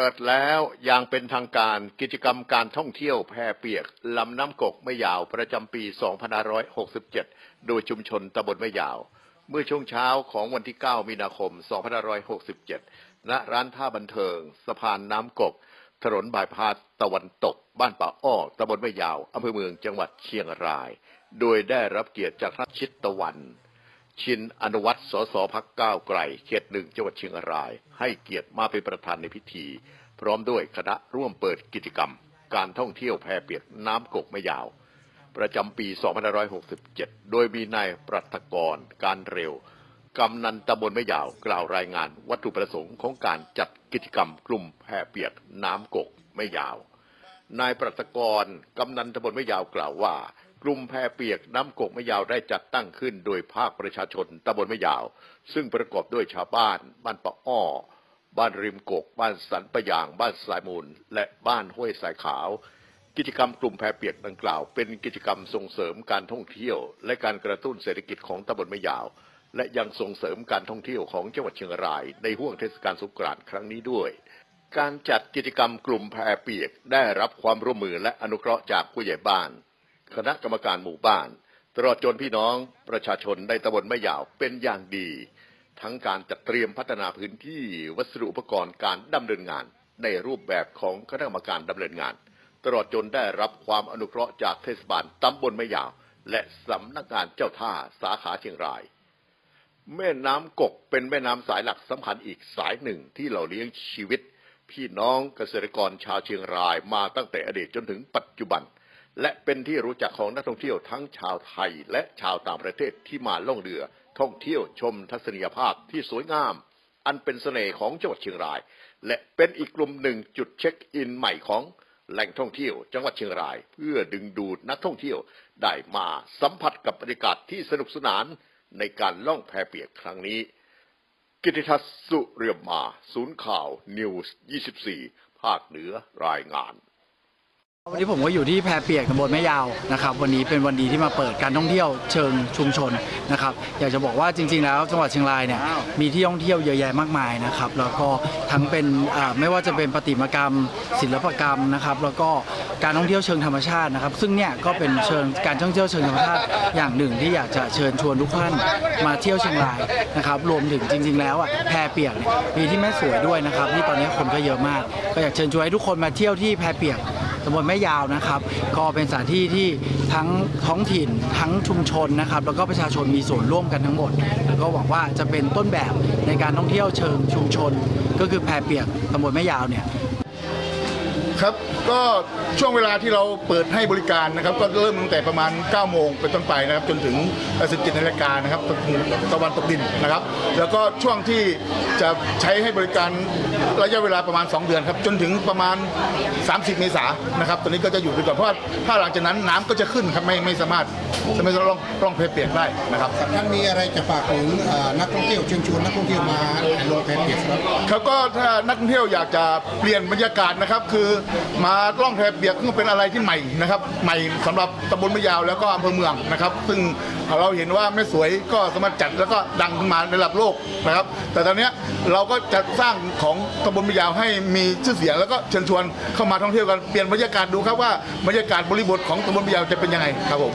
ปิดแล้วอย่างเป็นทางการกิจกรรมการท่องเที่ยวแพเปียกลำน้ำกกไม่ยาวประจำปี 2567 โดยชุมชนตำบลไม่ยาว เมื่อช่วงเช้าของวันที่ 9 มีนาคม 2567 ณ ร้านท่าบันเทิง สะพานน้ำกก ถนนบายพาสตะวันตก บ้านป่าอ้อตำบลไม่ยาวอำเภอเมืองจังหวัดเชียงราย โดยได้รับเกียรติจากพระชิตตะวัน ชินอนุวัตรสสพักก้าวไกล เขตหนึ่งจังหวัดเชียงราย ให้เกียรติมาเป็นประธานในพิธี พร้อมด้วยคณะร่วมเปิดกิจกรรม การท่องเที่ยวแพเปียกน้ำกกไม่ยาว ประจำปี 2567 โดยมีนายปรัตกรการเร็วกำนันตำบลไม่ยาวกล่าวรายงานวัตถุประสงค์ของการจัดกิจกรรมกลุ่มแพเปียกน้ำกกไม่ยาว นายปรัตกรกำนันตำบลไม่ยาวกล่าวว่า กลุ่มแพเปียกน้ำกกไม่ยาวได้จัดตั้งขึ้นโดยภาคประชาชนตำบลไม่ยาว ซึ่งประกอบด้วยชาวบ้าน บ้านปะอ้อ บ้านริมกก บ้านสันปะยาง บ้านสายมูล และบ้านห้วยสายขาว กิจกรรมกลุ่มแพเปียกดังกล่าว เป็นกิจกรรมส่งเสริมการท่องเที่ยว และการกระตุ้นเศรษฐกิจของตำบลไม่ยาว และยังส่งเสริมการท่องเที่ยวของจังหวัดเชียงราย ในห่วงเทศกาลสงกรานต์ครั้งนี้ด้วยการจัดกิจกรรมกลุ่มแพรเปียกได้รับความร่วมมือและอนุเคราะห์จากผู้ใหญ่บ้าน คณะกรรมการหมู่บ้าน ตลอดจนพี่น้องประชาชนในตำบลไม่ยาวเป็นอย่างดี ทั้งการจัดเตรียมพัฒนาพื้นที่วัสดุอุปกรณ์การดำเนินงาน ในรูปแบบของคณะกรรมการดำเนินงาน ตลอดจนได้รับความอนุเคราะห์จากเทศบาลตำบลไม่ยาว และสำนักงานเจ้าท่าสาขาเชียงราย แม่น้ำกกเป็นแม่น้ำสายหลักสำคัญอีกสายหนึ่งที่เราเลี้ยงชีวิตพี่น้องเกษตรกรชาวเชียงรายมาตั้งแต่อดีตจนถึงปัจจุบัน และเป็นที่รู้จักของนักท่องเที่ยวทั้งชาวไทยและชาวต่างประเทศที่มาล่องเรือท่องเที่ยวชมทัศนียภาพที่สวยงาม อันเป็นเสน่ห์ของจังหวัดเชียงราย และเป็นอีกกลุ่มหนึ่งจุดเช็คอินใหม่ของแหล่งท่องเที่ยวจังหวัดเชียงราย เพื่อดึงดูดนักท่องเที่ยวได้มาสัมผัสกับบรรยากาศที่สนุกสนานในการล่องแพเปียกครั้งนี้ กิติทัศน์สุเรียมมา ศูนย์ข่าวนิวส์ 24 ภาคเหนือรายงาน วันนี้ผมก็อยู่ที่แพเปียกตำบลแม่ยาวนะครับ วันนี้เป็นวันดีที่มาเปิดการท่องเที่ยวเชิงชุมชนนะครับ อยากจะบอกว่าจริง ๆ แล้วจังหวัดเชียงรายเนี่ยมีที่ท่องเที่ยวเยอะแยะมากมายนะครับแล้วก็ทั้งเป็นอ่าไม่ว่าจะเป็นประติมากรรม ศิลปกรรมนะครับ แล้วก็การท่องเที่ยวเชิงธรรมชาตินะครับ ซึ่งเนี่ยก็เป็นเชิงการท่องเที่ยวเชิงธรรมชาติอย่างหนึ่งที่อยากจะเชิญชวนทุกท่านมาเที่ยวเชียงรายนะครับ รวมถึงจริง ๆ แล้วอะแพเปียกเนี่ยมีที่แม่สวยด้วยนะครับที่ตอนนี้คนก็เยอะมาก ก็อยากเชิญชวนให้ทุกคนมาเที่ยวที่แพเปียก ตำบลแม่ยาวนะครับ ก็เป็นสถานที่ที่ทั้งท้องถิ่นทั้งชุมชนนะครับ แล้วก็ประชาชนมีส่วนร่วมกันทั้งหมด แล้วก็หวังว่าจะเป็นต้นแบบในการท่องเที่ยวเชิงชุมชน ก็คือแพเปียกตำบลแม่ยาวเนี่ย ครับก็ช่วงเวลาที่เราเปิดให้บริการนะครับ ก็เริ่มตั้งแต่ประมาณ 9 โมงเป็นต้นไปนะครับ จนถึง 17นาฬิกานะครับตะวันตกดินนะครับ แล้วก็ช่วงที่จะใช้ให้บริการระยะเวลาประมาณ 2 เดือนครับ จนถึงประมาณ 30 เมษายนนะครับตอนนี้ก็จะอยู่ไปก่อนเพราะว่าถ้าหลังจากนั้นน้ำก็จะขึ้นครับไม่ไม่สามารถจะไม่ล่องล่องเพเปียกได้นะครับท่านมีอะไรจะฝากถึงเอ่อนักท่องเที่ยวเชิญชวนนักท่องเที่ยวมาลงแพเปียกครับครับก็ถ้านักท่องเที่ยวอยากจะเปลี่ยนบรรยากาศนะครับคือมาล่องแพเปียกก็เป็นอะไรที่ใหม่นะครับใหม่สำหรับตำบลมะยาวแล้วก็อำเภอเมืองนะครับ ซึ่งเราเห็นว่าแม่สวยก็สามารถจัดแล้วก็ดังขึ้นมาในระดับโลกนะครับ แต่ตอนนี้เราก็จะสร้างของตำบลมะยาวให้มีชื่อเสียงแล้วก็เชิญชวนเข้ามาท่องเที่ยวกันเปลี่ยนบรรยากาศดูครับว่าบรรยากาศบริบทของตำบลมะยาวจะเป็นยังไงครับผม